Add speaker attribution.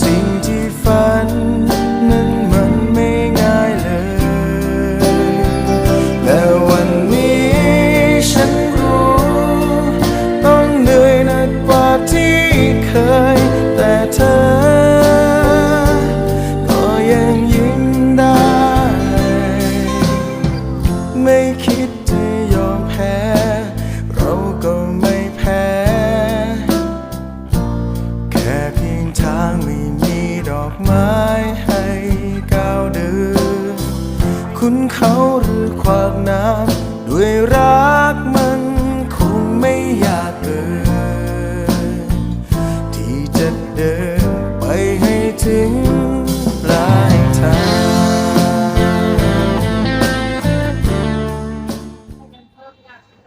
Speaker 1: สิ่งที่ฝันนั้นมันไม่ง่ายเลย แต่วันนี้ฉันรู้ ต้องเหนื่อยหนักกว่าที่เคย แต่เธอ ก็ยังยิ้มได้ ไม่คิด คุณเขาหรือความน้ำด้วยรักมันคงไม่อยากเกินที่จะเดินไปให้ถึงปลายทาง เ